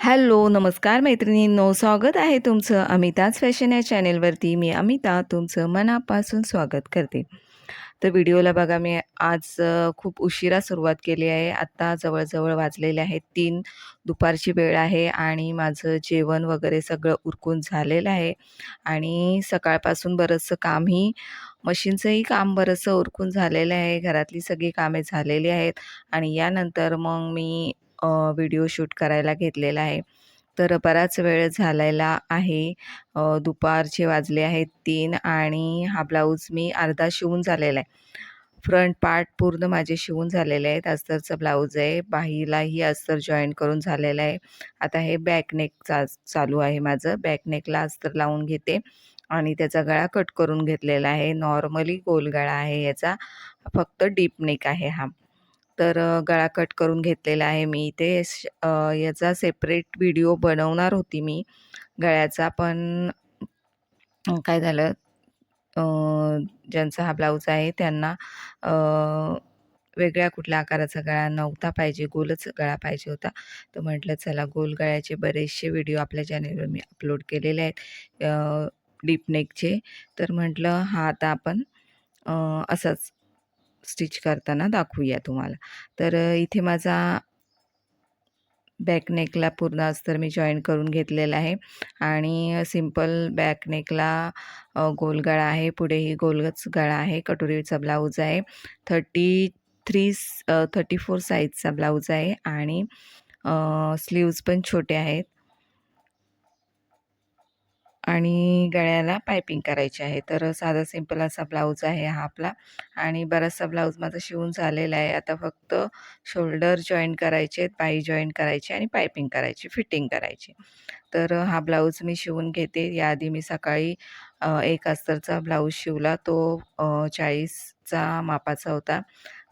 Hello, नमस्कार मैत्रिणींनो. स्वागत आहे तुमचं अमिताज फॅशन या चॅनेलवरती. मी अमिता तुमचं मनापासून स्वागत करते. तर व्हिडिओला बघा मी आज खूप उशिरा सुरुवात केली आहे. आत्ता जवळजवळ वाजलेले आहेत तीन दुपारची वेळ आहे आणि माझं जेवण वगैरे सगळं उरकून झालेलं आहे आणि सकाळपासून बरंचसं कामही मशीनचंही काम बरंचसं उरकून झालेलं आहे. घरातली सगळी कामे झालेली आहेत आणि यानंतर मग मी व्हिडिओ शूट करायला घेतलेला आहे. तर बराच वेळ झालेला आहे. दुपारचे वाजले आहेत तीन आणि हा ब्लाऊज मी अर्धा शिवून झालेला आहे. फ्रंट पार्ट पूर्ण माझे शिवून झालेले आहेत. अस्तरचं ब्लाऊज आहे. बाहीलाही अस्तर जॉईन करून झालेलं आहे. आता हे बॅकनेक चा चालू आहे माझं. बॅकनेकला अस्तर लावून घेते आणि त्याचा गळा कट करून घेतलेला आहे. नॉर्मली गोल गळा आहे याचा. फक्त डीप नेक आहे हा. तर गळा कट करून घेतलेला आहे मी इथे श याचा सेपरेट व्हिडिओ बनवणार होती मी गळ्याचा पण काय झालं ज्यांचा हा ब्लाऊज आहे त्यांना वेगळ्या कुठल्या आकाराचा गळा नव्हता पाहिजे, गोलच गळा पाहिजे होता. तर म्हटलं चला गोल गळ्याचे बरेचसे व्हिडिओ आपल्या चॅनेलवर मी अपलोड केलेले आहेत डीपनेकचे डीप नेकचे. तर म्हटलं हा आता आपण असंच असाच स्टिच करताना दाखवूया तुम्हाला. तर इथे माझा बॅकनेकला पूर्ण अस्तर मी जॉईन करून घेतलेला आहे आणि सिंपल बॅकनेकला गोलगळा आहे. पुढेही गोलच गळा आहे. कटोरीचा ब्लाऊज आहे. थर्टी थ्री थर्टी फोर साईजचा ब्लाऊज आहे आणि स्लीव्ज पण छोटे आहेत. आणि गळ्याला पायपिंग करायची आहे. तर साधा सिंपल असा ब्लाऊज आहे हा आपला आणि बराचसा ब्लाऊज माझा शिवून झालेला आहे. आता फक्त शोल्डर जॉईन करायचे आहेत, पायी जॉईंट करायची आणि पायपिंग करायची, फिटिंग करायची. तर हा ब्लाऊज मी शिवून घेते. याआधी मी सकाळी एक अस्तरचा ब्लाऊज शिवला. तो चाळीसचा मापाचा होता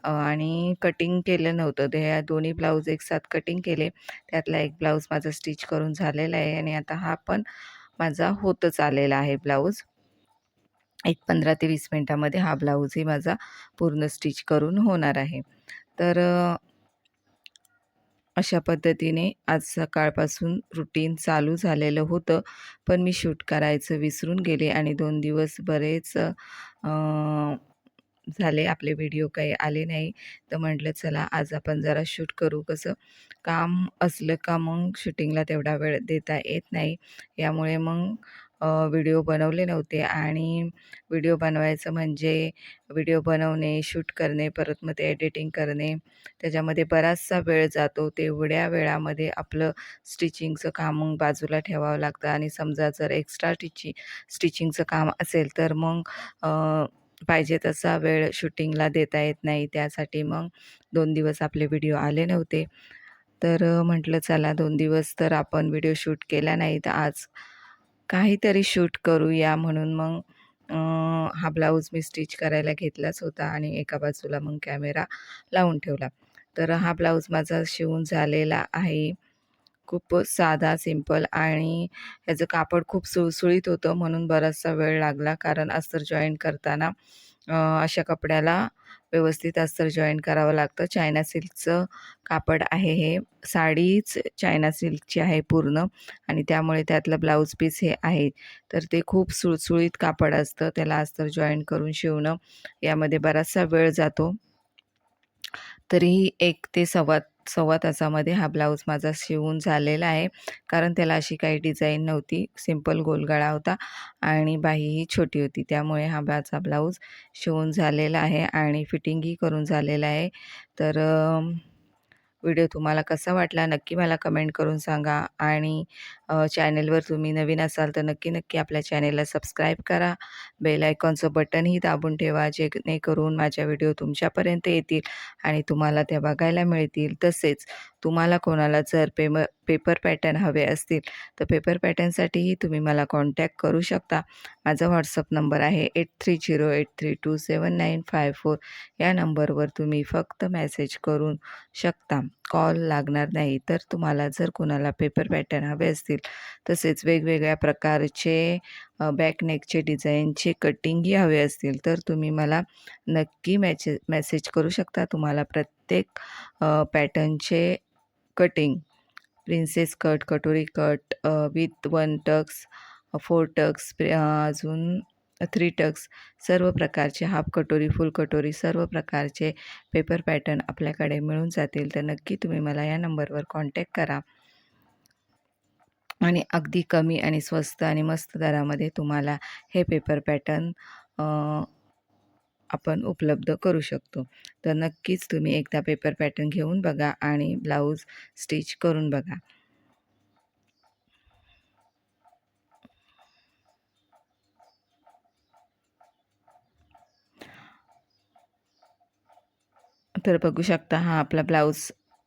आणि कटिंग केलं नव्हतं. ते दोन्ही ब्लाऊज एकसाथ कटिंग केले. त्यातला एक ब्लाऊज माझा स्टिच करून झालेला आहे आणि आता हा पण माझा होतच आलेला आहे ब्लाऊज. एक 15 ते वीस मिनटामध्ये हा ब्लाऊजही माझा पूर्ण स्टिच करून होणार आहे. तर अशा पद्धतीने आज सकाळपासून रुटीन चालू झालेलं होतं. पण मी शूट करायचं विसरून गेले आणि दोन दिवस बरेच झाले आपले व्हिडिओ काही आले नाही. तर म्हटलं चला आज आपण जरा शूट करू. कसं काम असलं का मग शूटिंगला तेवढा वेळ देता येत नाही. यामुळे मग व्हिडिओ बनवले नव्हते आणि व्हिडिओ बनवायचं म्हणजे व्हिडिओ बनवणे, शूट करणे, परत मग ते एडिटिंग करणे, त्याच्यामध्ये बराचसा वेळ जातो. तेवढ्या वेळामध्ये आपलं स्टिचिंगचं काम मग बाजूला ठेवावं लागतं आणि समजा जर एक्स्ट्रा टिची स्टिचिंगचं काम असेल तर मग पाहिजे तसा वेळ शूटिंगला देता येत नाही. त्यासाठी मग दोन दिवस आपले व्हिडिओ आले नव्हते. तर म्हटलं चला दोन दिवस तर आपण व्हिडिओ शूट केला नाही, तर आज काहीतरी शूट करूया म्हणून मग हा ब्लाऊज मी स्टिच करायला घेतलाच होता आणि एका बाजूला मग कॅमेरा लावून ठेवला. तर हा ब्लाऊज माझा शिवून झालेला आहे. खूप साधा, सिंपल आणि ह्याचं कापड खूप सुळसुळीत होतं म्हणून बराचसा वेळ लागला. कारण अस्तर जॉईन करताना अशा कपड्याला व्यवस्थित अस्तर जॉईन करावं लागतं. चायना सिल्कचं कापड आहे हे. साडीच चायना सिल्कची आहे पूर्ण आणि त्यामुळे त्यातलं ब्लाऊज पीस हे आहे. तर ते खूप सुळसुळीत कापड असतं. त्याला अस्तर जॉईन करून शिवणं यामध्ये बराचसा वेळ जातो. तरीही एक ते सव्वा सव्वा तासामध्ये हा ब्लाऊज माझा शिवून झालेला आहे. कारण त्याला अशी काही डिझाईन नव्हती. सिंपल गोलगळा होता आणि बाहीही छोटी होती. त्यामुळे हा माझा ब्लाऊज शिवून झालेला आहे आणि फिटिंगही करून झालेला आहे. तर व्हिडिओ तुम्हाला कसा वाटला नक्की मला कमेंट करून सांगा आणि चॅनेलवर तुम्ही नवीन असाल तर नक्की, नक्की आपल्या चॅनेलला सबस्क्राईब करा. बेल आयकॉनचं बटनही दाबून ठेवा जेणेकरून माझ्या व्हिडिओ तुमच्यापर्यंत येतील आणि तुम्हाला त्या बघायला मिळतील. तसेच तुम्हाला कोणाला जर पेम पेपर पॅटर्न हवे असतील तर पेपर पॅटर्नसाठीही तुम्ही मला कॉन्टॅक्ट करू शकता. माझा व्हॉट्सअप नंबर आहे 8308327954 या नंबरवर तुम्ही फक्त मॅसेज करू शकता. कॉल लागणार नाही. तर तुम्हाला जर कोणाला पेपर पॅटर्न हवे असतील तसेच वेगवेगळ्या प्रकारचे बॅकनेकचे डिझाईनचे कटिंगही हवे असतील तर तुम्ही मला नक्की मॅचे मेसेज करू शकता. तुम्हाला प्रत्येक पॅटर्नचे कटिंग प्रिन्सेस कट कटोरी cut with one tucks four tucks अजून uh, थ्री टक्स सर्व प्रकारचे हाफ कटोरी फुल कटोरी सर्व प्रकारचे पेपर पॅटर्न आपल्याकडे मिळून जातील. तर नक्की तुम्ही मला या नंबरवर कॉन्टॅक्ट करा. आणि अगदी कमी आणि स्वस्त आणि मस्त दरामध्ये तुम्हाला हे पेपर पॅटर्न आपण उपलब्ध करू शकतो. तर नक्कीच तुम्ही एकदा पेपर पॅटर्न घेऊन बघा आणि ब्लाऊज स्टिच करून बघा. तर बघू शकता हा आपला ब्लाऊज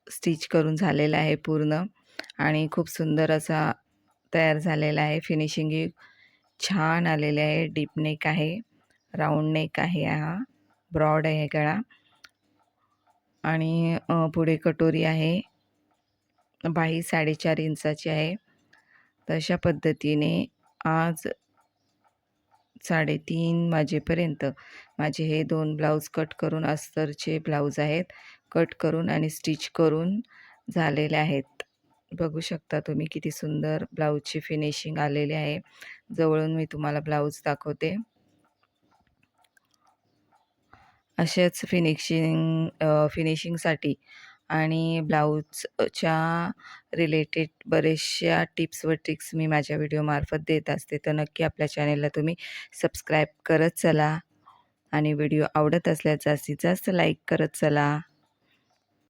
स्टिच करून झालेला आहे पूर्ण आणि खूप सुंदर असा तयार झालेला आहे. फिनिशिंगही छान आलेले आहे. डीप नेक आहे. राऊंड नेक आहे हा. ब्रॉड आहे गळा. आणि पुढे कटोरी आहे. बाही साडेचार इंचाची आहे. तशा पद्धतीने आज साडेतीन वाजेपर्यंत माझे हे दोन ब्लाऊज कट करून अस्तरचे ब्लाऊज आहेत. कट करून आणि स्टिच करून झालेले आहेत. बघू शकता तुम्ही किती सुंदर ब्लाऊजची फिनिशिंग आलेली आहे. जवळून मी तुम्हाला ब्लाऊज दाखवते. असेच फिनिशिंग फिनिशिंगसाठी आणि ब्लाऊजच्या रिलेटेड बरेचशा टिप्स व ट्रिक्स मी माझ्या व्हिडिओमार्फत देत असते. तर नक्की आपल्या चॅनेलला तुम्ही सबस्क्राईब करत चला आणि व्हिडिओ आवडत असल्यास जास्तीत जास्त लाईक करत चला.